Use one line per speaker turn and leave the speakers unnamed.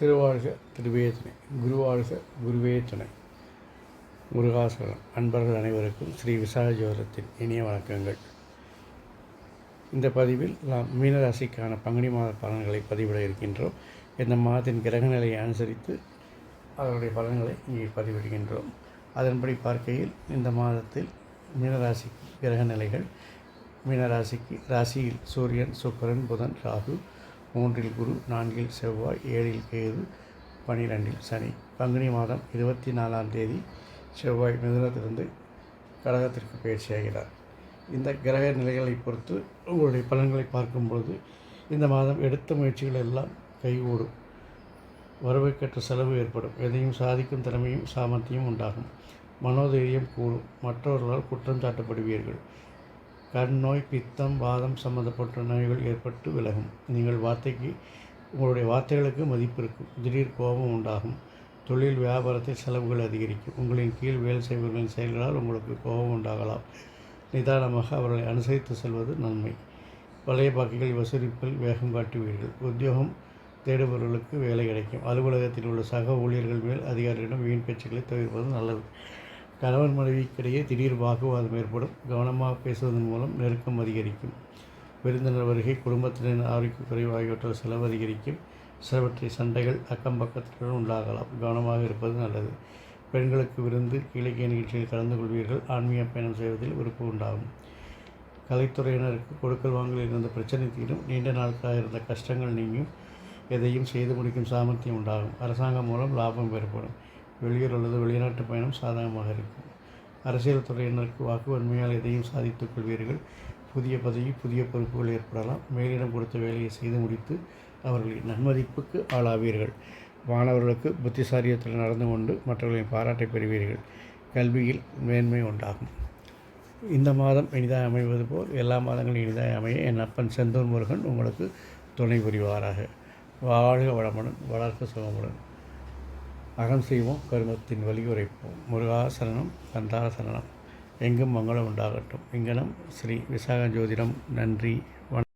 திருவாழ்க திருவே துணை. குரு முருகாசுரம் குருவே துணை. அன்பர்கள் அனைவருக்கும் ஸ்ரீ விசாலஜோரத்தின் இனிய வணக்கங்கள். இந்த பதிவில் நாம் மீனராசிக்கான பங்குனி மாத பலன்களை பதிவிட இருக்கின்றோம். இந்த மாதத்தின் கிரக நிலையை அனுசரித்து அதனுடைய பலன்களை இங்கே பதிவிடுகின்றோம். அதன்படி பார்க்கையில் இந்த மாதத்தில் மீனராசி கிரக நிலைகள். மீனராசிக்கு ராசியில் சூரியன் சுக்கரன் புதன் ராகு மூன்றில் குரு நான்கில் செவ்வாய் ஏழில் கேது பனிரெண்டில் சனி. பங்குனி மாதம் இருபத்தி நாலாம் தேதி செவ்வாய் மிதுனத்திலிருந்து கடகத்திற்கு பயிற்சியாகிறார். இந்த கிரக நிலைகளை பொறுத்து உங்களுடைய பலன்களை பார்க்கும் பொழுது இந்த மாதம் எடுத்த முயற்சிகள் எல்லாம் கைகூடும். வருவைக்கற்ற செலவு ஏற்படும். எதையும் சாதிக்கும் திறமையும் சாமர்த்தியம் உண்டாகும். மனோதைரியம் கூடும். மற்றவர்களால் குற்றம் சாட்டப்படுவீர்கள். கண் நோய் பித்தம் வாதம் சம்மந்தப்பட்ட நோய்கள் ஏற்பட்டு விலகும். நீங்கள் வார்த்தைக்கு உங்களுடைய வார்த்தைகளுக்கு மதிப்பு இருக்கும். திடீர் கோபம் உண்டாகும். தொழில் வியாபாரத்தில் செலவுகள் அதிகரிக்கும். உங்களின் கீழ் வேலை செய்பவர்களின் செயல்களால் உங்களுக்கு கோபம் உண்டாகலாம். நிதானமாக அவர்களை அனுசரித்து செல்வது நன்மை. பழைய பாக்கிகள் வசூலிப்பில் வேகம் காட்டுவீர்கள். உத்தியோகம் தேடுபவர்களுக்கு வேலை கிடைக்கும். அலுவலகத்தில் உள்ள சக ஊழியர்கள் மேல் அதிகாரிகளிடம் வீண் பேச்சுக்களை தவிர்ப்பது நல்லது. கணவன் மனைவிக்கிடையே திடீர் வாக்குவாதம் ஏற்படும். கவனமாக பேசுவதன் மூலம் நெருக்கம் அதிகரிக்கும். விருந்தினர் வருகை குடும்பத்தினர் ஆரோக்கிய குறைவு ஆகியவற்றால் செலவு அதிகரிக்கும். சிலவற்றை சண்டைகள் அக்கம் பக்கத்துடன் உண்டாகலாம். கவனமாக இருப்பது நல்லது. பெண்களுக்கு விருந்து இலக்கிய நிகழ்ச்சியில் கலந்து கொள்வீர்கள். ஆன்மீக பயணம் செய்வதில் விருப்பம் உண்டாகும். கலைத்துறையினருக்கு கொடுக்கல் வாங்கல் இருந்த பிரச்சனை தீரும். நீண்ட நாட்களாக இருந்த கஷ்டங்கள் நீங்கும். எதையும் செய்து முடிக்கும் சாமர்த்தியம் உண்டாகும். அரசாங்கம் மூலம் லாபம் பெறப்படும் வெளியூர் அல்லது வெளிநாட்டு பயணம் சாதகமாக இருக்கும். அரசியல் துறையினருக்கு வாக்கு வன்மையால் எதையும் சாதித்துக் கொள்வீர்கள். புதிய பதவி புதிய பொறுப்புகள் ஏற்படலாம். மேலிடம் கொடுத்த வேலையை செய்து முடித்து அவர்களின் நன்மதிப்புக்கு ஆளாவீர்கள். மாணவர்களுக்கு புத்திசாலியத்தில் நடந்து கொண்டு மற்றவர்களின் பாராட்டை பெறுவீர்கள். கல்வியில் மேன்மை உண்டாகும். இந்த மாதம் இனிதாக அமைவது போல் எல்லா மாதங்களும் இனிதாக அமைய என் அப்பன் செந்தூர் முருகன் உங்களுக்கு துணை புரிவாராக. வாழ்க வளமுடன் வளர்க்க சுகமுடன். அகம் செய்வோம் கருமத்தின் வழி உரைப்போம். முருகாசரணம் கந்தாசரணம் எங்கும் மங்களம் உண்டாகட்டும். இங்கனம் ஸ்ரீ விசாக ஜோதிடம் நன்றி வணக்கம்.